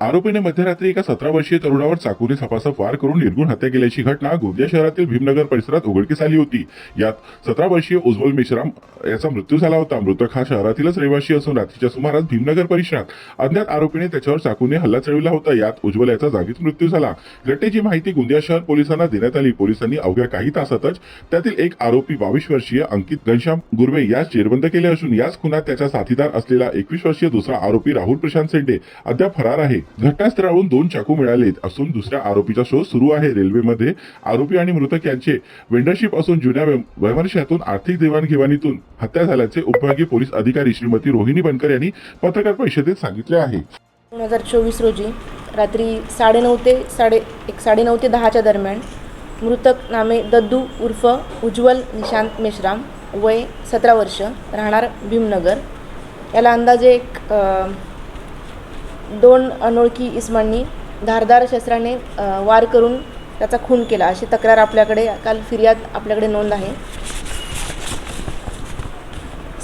आरोपीने मध्यरात्री एका सतरा वर्षीय तरुणावर चाकूने सपासप वार करून निर्गुण हत्या केल्याची घटना गोंदिया शहरातील भीमनगर परिसरात उघडकीस आली होती. यात सतरा वर्षीय उज्ज्वल मेश्राम याचा मृत्यू झाला होता. मृतक हा शहरातीलच रहिवासी असून रात्रीच्या सुमारास भीमनगर परिसरात अज्ञात आरोपीने त्याच्यावर चाकूने हल्ला चढविला होता. यात उज्ज्वल याचा जागीच मृत्यू झाला. घटनेची माहिती गोंदिया शहर पोलिसांना देण्यात आली. पोलिसांनी अवघ्या काही तासातच त्यातील एक आरोपी बावीस वर्षीय अंकित घनश्याम गुर्वे यास जेरबंद केले असून याच खुनात त्याचा साथीदार असलेला एकवीस वर्षीय दुसरा आरोपी राहुल प्रशांत सेंडे अद्याप फरार आहे. घटनास्थळावरून दोन चाकू मिळालेत असून दुसऱ्या आरोपीचा शोध सुरू आहे. रेल्वेमध्ये आरोपी आणि मृतक यांचे वेंडरशिप असून जुन्या व्य- आर्थिक देवाणघेवाणीतून हत्या झाल्याचे उपभागीय पोलीस अधिकारी श्रीमती रोहिणी बनकर यांनी पत्रकार परिषदेत सांगितले आहे. दोन हजार चोवीस रोजी रात्री साडेनऊ ते साडे एक साडेनऊ ते दहाच्या दरम्यान मृतक नामे दद्दू उर्फ उज्ज्वल निशांत मेश्राम वय सतरा वर्ष राहणार भीमनगर. याला अंदाजे एक दोन अनोळखी इस्मांनी धारदार शस्त्राने वार करून त्याचा खून केला. अशी तक्रार आपल्याकडे काल फिर्याद आपल्याकडे नोंद आहे.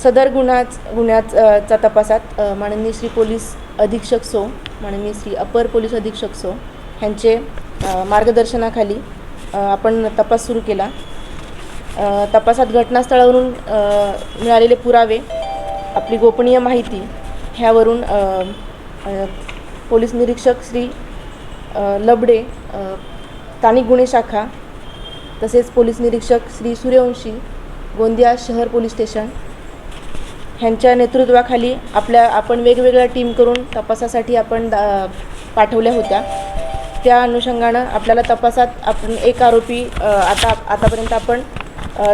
सदर गुन्हाच गुन्ह्याचा तपासात माननीय श्री पोलीस अधीक्षक सो माननीय श्री अपर पोलीस अधीक्षक सो ह्यांचे मार्गदर्शनाखाली आपण तपास सुरू केला. तपासात घटनास्थळावरून मिळालेले पुरावे आपली गोपनीय माहिती ह्यावरून पोलीस निरीक्षक श्री लबडे स्थानिक गुन्हे शाखा तसेच पोलीस निरीक्षक श्री सूर्यवंशी गोंदिया शहर पोलीस स्टेशन ह्यांच्या नेतृत्वाखाली आपल्या आपण वेगवेगळ्या टीम करून तपासासाठी आपण दा- पाठवल्या होत्या. त्या अनुषंगानं आपल्याला तपासात आपण एक आरोपी आता आतापर्यंत आपण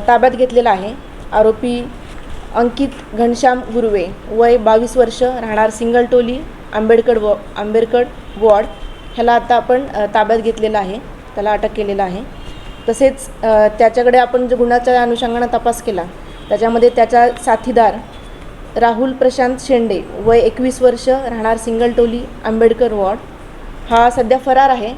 ताब्यात घेतलेला आहे. आरोपी अंकित घनश्याम गुर्वे वय बावीस वर्ष राहणार सिंगल टोली आंबेडकर वॉ आंबेडकर वॉर्ड ह्याला आता आपण ताब्यात घेतलेला आहे. त्याला अटक केलेलं आहे. तसेच त्याच्याकडे आपण जो गुन्ह्याच्या अनुषंगानं तपास केला त्याच्यामध्ये त्याचा साथीदार राहुल प्रशांत शेंडे वय एकवीस वर्ष राहणार सिंगलटोली आंबेडकर वॉर्ड. हा सध्या फरार आहे.